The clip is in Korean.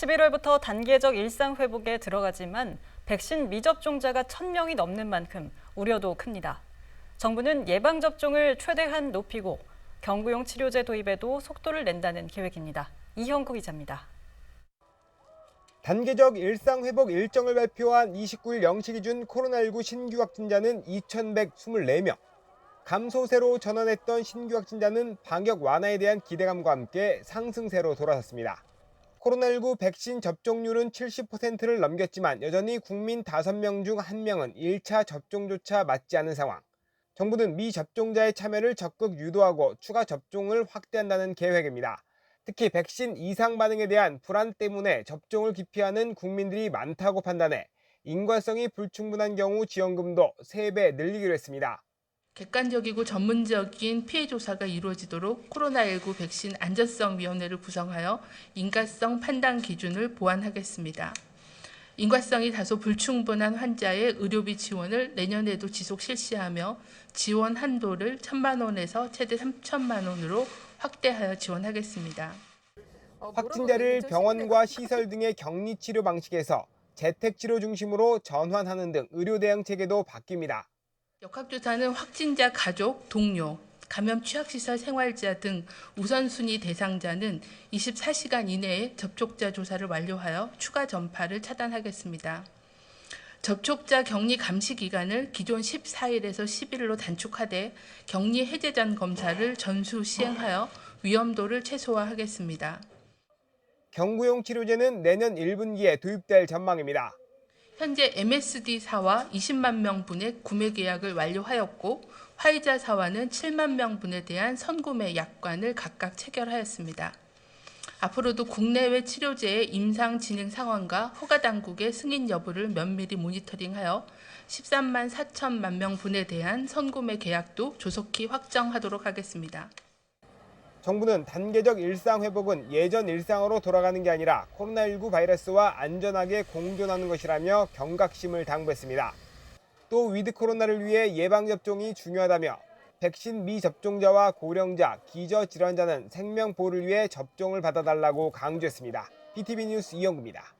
11월부터 단계적 일상 회복에 들어가지만 백신 미접종자가 1000명이 넘는 만큼 우려도 큽니다. 정부는 예방 접종을 최대한 높이고 경구용 치료제 도입에도 속도를 낸다는 계획입니다. 이형구 기자입니다. 단계적 일상 회복 일정을 발표한 29일 0시 기준 코로나19 신규 확진자는 2,124명. 감소세로 전환했던 신규 확진자는 방역 완화에 대한 기대감과 함께 상승세로 돌아섰습니다. 코로나19 백신 접종률은 70%를 넘겼지만 여전히 국민 5명 중 1명은 1차 접종조차 맞지 않은 상황. 정부는 미접종자의 참여를 적극 유도하고 추가 접종을 확대한다는 계획입니다. 특히 백신 이상 반응에 대한 불안 때문에 접종을 기피하는 국민들이 많다고 판단해 인과성이 불충분한 경우 지원금도 3배 늘리기로 했습니다. 객관적이고 전문적인 피해 조사가 이루어지도록 코로나19 백신 안전성 위원회를 구성하여 인가성 판단 기준을 보완하겠습니다. 인과성이 다소 불충분한 환자의 의료비 지원을 내년에도 지속 실시하며 지원 한도를 1천만 원에서 최대 3천만 원으로 확대하여 지원하겠습니다. 확진자를 병원과 시설 등의 격리 치료 방식에서 재택 치료 중심으로 전환하는 등 의료 대응 체계도 바뀝니다. 역학조사는 확진자 가족, 동료, 감염 취약시설 생활자 등 우선순위 대상자는 24시간 이내에 접촉자 조사를 완료하여 추가 전파를 차단하겠습니다. 접촉자 격리 감시 기간을 기존 14일에서 10일로 단축하되 격리 해제 전 검사를 전수 시행하여 위험도를 최소화하겠습니다. 경구용 치료제는 내년 1분기에 도입될 전망입니다. 현재 MSD사와 20만 명분의 구매 계약을 완료하였고 화이자사와는 7만 명분에 대한 선구매 약관을 각각 체결하였습니다. 앞으로도 국내외 치료제의 임상 진행 상황과 허가 당국의 승인 여부를 면밀히 모니터링하여 13만 4천만 명분에 대한 선구매 계약도 조속히 확정하도록 하겠습니다. 정부는 단계적 일상 회복은 예전 일상으로 돌아가는 게 아니라 코로나19 바이러스와 안전하게 공존하는 것이라며 경각심을 당부했습니다. 또 위드 코로나를 위해 예방 접종이 중요하다며 백신 미접종자와 고령자, 기저 질환자는 생명 보호를 위해 접종을 받아달라고 강조했습니다. BTV 뉴스 이영구입니다.